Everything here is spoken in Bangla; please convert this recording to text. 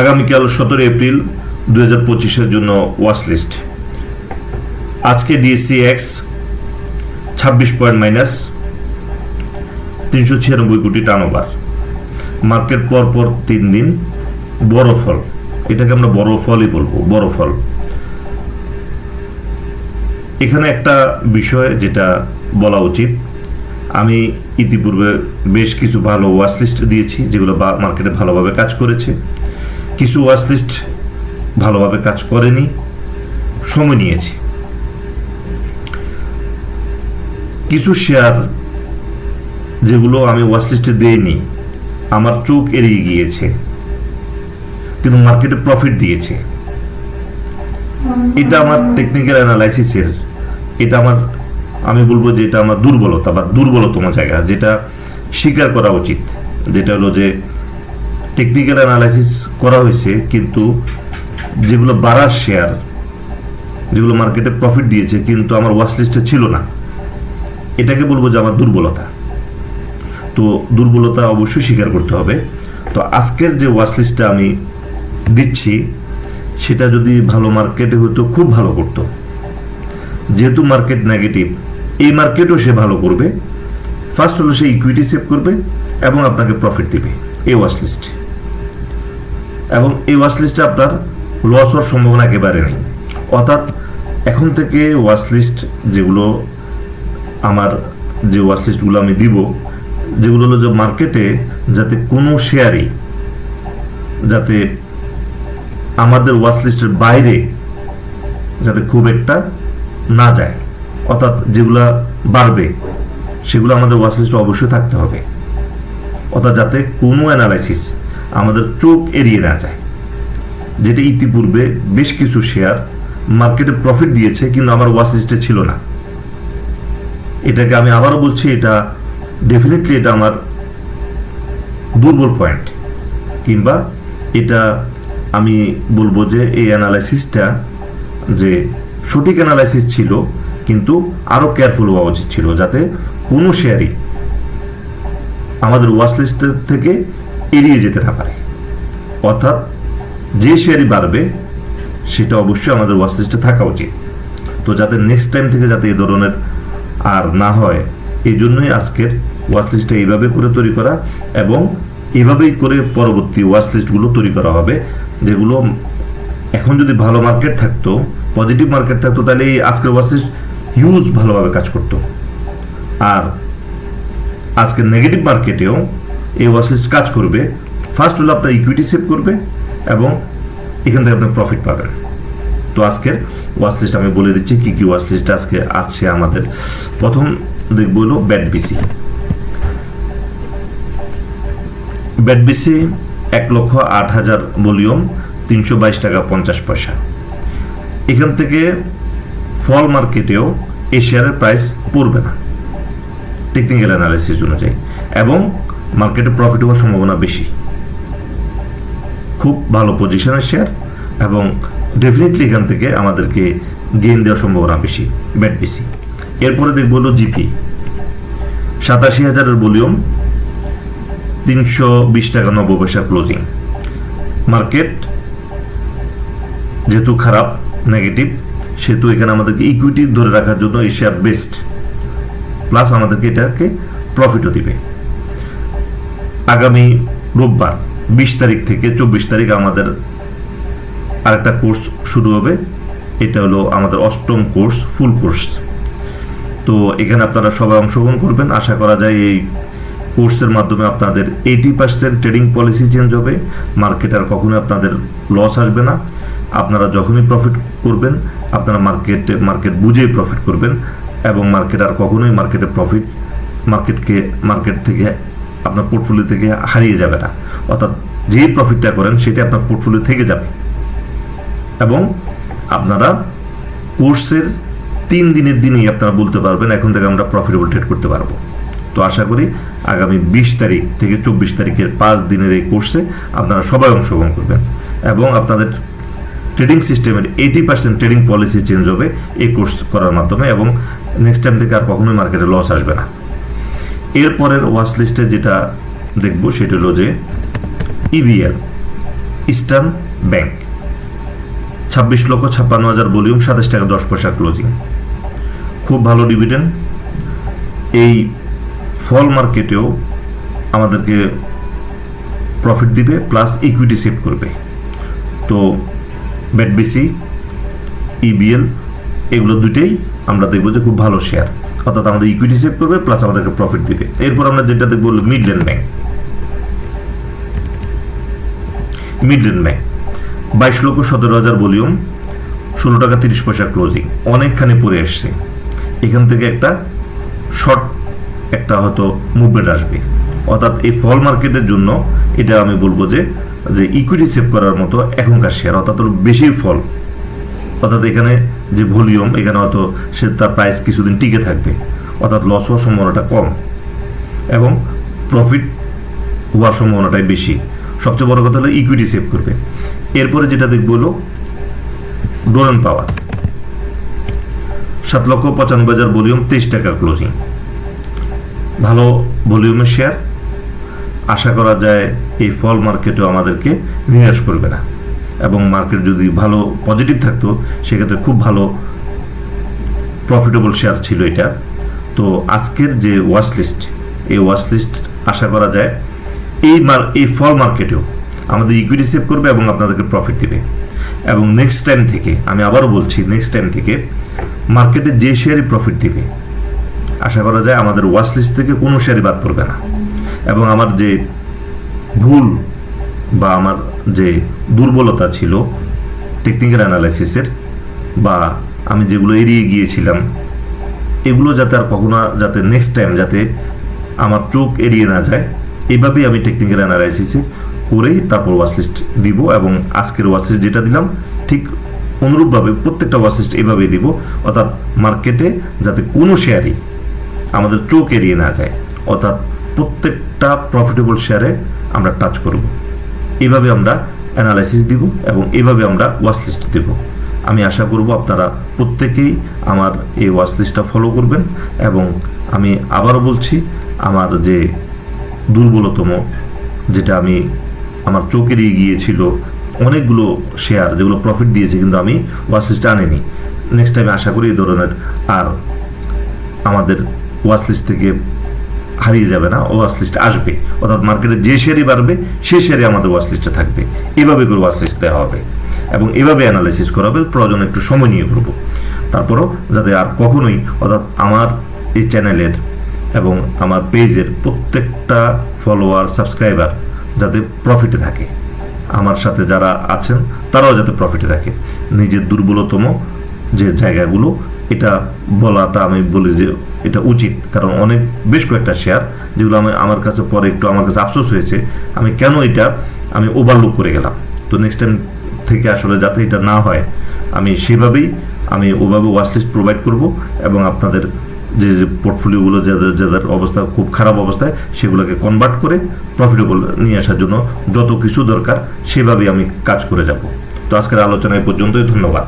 আগামীকাল সতেরো এপ্রিল দু হাজার পঁচিশের জন্য ওয়াচ লিস্ট। আজকে ডিএসসি এক্স ছাব্বিশ পয়েন্ট মাইনাস তিনশো ছিয়ানব্বই কোটি টার্নওভার। মার্কেট পর পর তিন দিন বড় ফল। এটাকে আমরা বড় ফলই বলব, বড় ফল। এখানে একটা বিষয় যেটা বলা উচিত। আমি ইতিপূর্বে বেশ কিছু ভালো ওয়াচ লিস্ট দিয়েছি, যেগুলো মার্কেটে ভালোভাবে কাজ করেছে। কিছু ওয়াচ লিস্ট ভালোভাবে কাজ করেনি সময় নিয়েছি। কিছু শেয়ার যেগুলো আমি ওয়াচ লিস্টে দেইনি আমার চোখ এড়িয়ে গিয়েছে কিন্তু মার্কেটে প্রফিট দিয়েছে। এটা আমার টেকনিক্যাল অ্যানালাইসিসের এটা আমার আমি বলব যে এটা আমার দুর্বলতা বা দুর্বলতম জায়গা যেটা স্বীকার করা উচিত। যেটা হলো যে টেকনিক্যাল অ্যানালাইসিস করা হয়েছে, কিন্তু যেগুলো বাড়ার শেয়ার যেগুলো মার্কেটে প্রফিট দিয়েছে, কিন্তু আমার ওয়াচ লিস্টে ছিল না। এটাকে বলব যে আমার দুর্বলতা। তো দুর্বলতা অবশ্যই স্বীকার করতে হবে। তো আজকের যে ওয়াচ লিস্টটা আমি দিচ্ছি, সেটা যদি ভালো মার্কেটে হতো, খুব ভালো করতো। যেহেতু মার্কেট নেগেটিভ এই মার্কেটও সে ভালো করবে। ফার্স্ট হলো সে ইকুইটি সেভ করবে এবং আপনাকে প্রফিট দেবে, এই ওয়াচ লিস্ট এবং এই ওয়াচ লিস্টে আপনার লস হওয়ার সম্ভাবনা একেবারে নেই। অর্থাৎ এখন থেকে ওয়াচ লিস্ট যেগুলো আমার যে ওয়াচ লিস্টগুলো আমি দিব, যেগুলো হলো যে মার্কেটে যাতে কোনো শেয়ারই যাতে আমাদের ওয়াচ লিস্টের বাইরে যাতে খুব একটা না যায়। অর্থাৎ যেগুলা বাড়বে, সেগুলো আমাদের ওয়াচ লিস্টে অবশ্যই থাকতে হবে। অর্থাৎ যাতে কোনো অ্যানালাইসিস আমাদের চোখ এড়িয়ে না যায়। যেটা ইতিপূর্বে বেশ কিছু শেয়ার মার্কেটে প্রফিট দিয়েছে, কিন্তু আমার ওয়াচ লিস্টে ছিল না। এটাকে আমি আবারও বলছি, এটা ডেফিনেটলি এটা আমার দুর্বল পয়েন্ট কিংবা এটা আমি বলব যে, এই অ্যানালাইসিসটা যে সঠিক অ্যানালাইসিস ছিল, কিন্তু আরও কেয়ারফুল হওয়া উচিত ছিল, যাতে কোনো শেয়ারই আমাদের ওয়াচ থেকে এড়িয়ে যেতে না পারে। অর্থাৎ যে শেয়ারই বাড়বে, সেটা অবশ্যই আমাদের ওয়াচ লিস্টে থাকা উচিত। তো যাতে নেক্সট টাইম থেকে যাতে এই ধরনের আর না হয় এই জন্যই আজকের ওয়াচ লিস্টটা এইভাবে করে তৈরি করা এবং এভাবেই করে পরবর্তী ওয়াচ লিস্টগুলো তৈরি করা হবে, যেগুলো এখন যদি ভালো মার্কেট থাকতো পজিটিভ মার্কেট থাকতো, তাহলে এই আজকের ওয়াচ লিস্ট হিউজ ভালোভাবে কাজ করতো। আর আজকে নেগেটিভ মার্কেটেও এই ওয়াচ লিস্ট কাজ করবে। ফার্স্ট হলো আপনার ইকুইটি সেভ করবে এবং এখান থেকে আপনার প্রফিট পাবেন। তো আজকের ওয়াচ লিস্ট আমি বলে দিচ্ছি কী কী ওয়াচ লিস্ট আজকে আছে আমাদের। প্রথম দেখব হলো ব্যাট বিসি ব্যাট বিসি এক লক্ষ আট হাজার ভলিউম, তিনশো বাইশ টাকা পঞ্চাশ পয়সা। এখান থেকে ফল মার্কেটেও এই শেয়ারের প্রাইস পড়বে না। টেকনিক্যাল অ্যানালাইসিস অনুযায়ী। এবং মার্কেটে প্রফিট হওয়ার সম্ভাবনা বেশি। খুব ভালো পজিশনের শেয়ার এবং ডেফিনেটলি এখান থেকে আমাদেরকে গেইন দেওয়ার সম্ভাবনা বেশি ব্যাট বেশি। এরপরে দেখব হলো জিপি সাতাশি হাজারের ভলিউম তিনশো বিশ টাকা নব্বই পয়সা ক্লোজিং মার্কেট যেহেতু খারাপ নেগেটিভ সেহেতু এখানে আমাদেরকে ইকুইটি ধরে রাখার জন্য এই শেয়ার বেস্ট প্লাস আমাদেরকে এটাকে প্রফিটও দিবে। আগামী রোববার বিশ তারিখ থেকে চব্বিশ তারিখ আমাদের আরেকটা কোর্স শুরু হবে। এটা হলো আমাদের অষ্টম কোর্স, ফুল কোর্স। তো এখানে আপনারা সবাই অংশগ্রহণ করবেন। আশা করা যায় এই কোর্সের মাধ্যমে আপনাদের eighty percent trading policy change হবে। মার্কেট আর কখনোই আপনাদের লস আসবে না। আপনারা যখনই প্রফিট করবেন, আপনারা মার্কেটে, মার্কেট বুঝেই প্রফিট করবেন এবং মার্কেট আর কখনোই মার্কেটে প্রফিট, মার্কেটকে, মার্কেট থেকে আপনার পোর্টফোলিও থেকে হারিয়ে যাবে না। অর্থাৎ যেই প্রফিটটা করেন সেটা আপনার পোর্টফোলিও থেকে যাবে। এবং আপনারা কোর্সের তিন দিনের দিনেই আপনারা বলতে পারবেন, এখন থেকে আমরা প্রফিটেবল ট্রেড করতে পারব। তো আশা করি আগামী বিশ তারিখ থেকে চব্বিশ তারিখের পাঁচ দিনের এই কোর্সে আপনারা সবাই অংশগ্রহণ করবেন এবং আপনাদের ট্রেডিং সিস্টেমের eighty percent trading policy change হবে এই কোর্স করার মাধ্যমে এবং নেক্সট টাইম থেকে আর কখনোই মার্কেটে লস আসবে না। এরপরের ওয়াচ লিস্টে যেটা দেখব সেটা হলো যে ইবিএল ইস্টার্ন ব্যাংক ছাব্বিশ লক্ষ ছাপ্পান্ন হাজার ভলিউম, সাতাশ টাকা দশ পয়সা ক্লোজিং খুব ভালো ডিভিডেন্ড এই ফল মার্কেটেও আমাদেরকে প্রফিট দিবে প্লাস ইকুইটি সেভ করবে। তো বেটবিসি ইবিএল এগুলো দুটেই আমরা দেখব যে খুব ভালো শেয়ার অর্থাৎ আমাদের ইকুইটি সেভ করবে প্লাস আমাদেরকে প্রফিট দিবে। এরপর আমরা যেটা দেখব মিডল্যান্ড ব্যাংক মিডল্যান্ড ব্যাংক বাইশ লক্ষ সতেরো হাজার ভলিউম, ষোলো টাকা তিরিশ পয়সা ক্লোজিং অনেকখানি পরে এসছে। এখান থেকে একটা শর্ট একটা হয়তো মুভমেন্ট আসবে। অর্থাৎ এই ফল মার্কেটের জন্য এটা আমি বলব যে যে ইকুইটি সেভ করার মতো এখনকার শেয়ার অর্থাৎ বেশি ফল অর্থাৎ এখানে যে ভলিউম, এখানে হয়তো সে তার প্রাইস কিছুদিন টিকে থাকবে, অর্থাৎ লস হওয়ার সম্ভাবনাটা কম এবং প্রফিট হওয়ার সম্ভাবনাটাই বেশি। সবচেয়ে বড় কথা হলো ইকুইটি সেভ করবে। এরপরে যেটা দেখব হলো ডোরান পাওয়ার সাত লক্ষ পঁচানব্বই হাজার ভলিউম, তেইশ টাকার ক্লোজিং ভালো ভলিউমের শেয়ার আশা করা যায় এই ফল মার্কেটও আমাদেরকে নিরাশ করবে না। এবং মার্কেট যদি ভালো পজিটিভ থাকতো, সেক্ষেত্রে খুব ভালো প্রফিটেবল শেয়ার ছিল এটা। তো আজকের যে ওয়াচ লিস্ট এই ওয়াচ লিস্ট আশা করা যায় এই মার এই ফল মার্কেটেও আমাদের ইকুইটি সেভ করবে এবং আপনাদেরকে প্রফিট দিবে। এবং নেক্সট টাইম থেকে, আমি আবারও বলছি নেক্সট টাইম থেকে মার্কেটে যে শেয়ারই প্রফিট দিবে, আশা করা যায় আমাদের ওয়াচ লিস্ট থেকে কোনো শেয়ারই বাদ পড়বে না। এবং আমার যে ভুল বা আমার যে দুর্বলতা ছিল টেকনিক্যাল অ্যানালাইসিসের বা আমি যেগুলো এড়িয়ে গিয়েছিলাম, এগুলো যাতে আর কখনো যাতে নেক্সট টাইম যাতে আমার চোখ এড়িয়ে না যায়, এভাবেই আমি টেকনিক্যাল অ্যানালাইসিসে করেই তারপর ওয়াচলিস্ট দিব এবং আজকের ওয়াচলিস্ট যেটা দিলাম, ঠিক অনুরূপভাবে প্রত্যেকটা ওয়াচলিস্ট এভাবেই দিব, অর্থাৎ মার্কেটে যাতে কোনো শেয়ারই আমাদের চোখ এড়িয়ে না যায়, অর্থাৎ প্রত্যেকটা প্রফিটেবল শেয়ারে আমরা টাচ করব। এভাবে আমরা অ্যানালাইসিস দিব এবং এভাবে আমরা ওয়াচ লিস্ট দেব। আমি আশা করব আপনারা প্রত্যেকেই আমার এই ওয়াচ লিস্টটা ফলো করবেন এবং আমি আবারও বলছি, আমার যে দুর্বলতম, যেটা আমি আমার চোখে দিয়ে গিয়েছিল, অনেকগুলো শেয়ার যেগুলো প্রফিট দিয়েছে, কিন্তু আমি ওয়াচ লিস্টে আনিনি। নেক্সট টাইম আশা করি এই ধরনের আর আমাদের ওয়াচ লিস্ট থেকে হারিয়ে যাবে না ওয়াচ লিস্ট আসবে। অর্থাৎ মার্কেটে যে শেয়ারই বাড়বে সেই শেয়ারই আমাদের ওয়াচ লিস্টে থাকবে। এভাবে করে ওয়াচ লিস্ট দেওয়া হবে। এবং এভাবে অ্যানালাইসিস করা হবে, প্রয়োজন একটু সময় নিয়ে করব। তারপরও যাতে আর কখনোই, অর্থাৎ আমার এই চ্যানেলের এবং আমার পেজের প্রত্যেকটা ফলোয়ার সাবস্ক্রাইবার যাতে প্রফিটে থাকে। আমার সাথে যারা আছেন, তারাও যাতে প্রফিটে থাকে। নিজের দুর্বলতম যে জায়গাগুলো এটা বলাটা আমি বলি যে এটা উচিত। কারণ অনেক, বেশ কয়েকটা শেয়ার যেগুলো আমি আমার কাছে পরে একটু আমার কাছে আফসোস হয়েছে, আমি কেন এটা আমি ওভারলুক করে গেলাম। তো নেক্সট টাইম থেকে আসলে যাতে এটা না হয়, আমি সেভাবেই আমি ওভাবে ওয়াচলিস্ট প্রোভাইড করব এবং আপনাদের যে যে পোর্টফোলিওগুলো যাদের যাদের অবস্থা খুব খারাপ অবস্থায়, সেগুলোকে কনভার্ট করে প্রফিটেবল নিয়ে আসার জন্য যত কিছু দরকার, সেভাবেই আমি কাজ করে যাব। তো আজকের আলোচনা এই পর্যন্তই, ধন্যবাদ।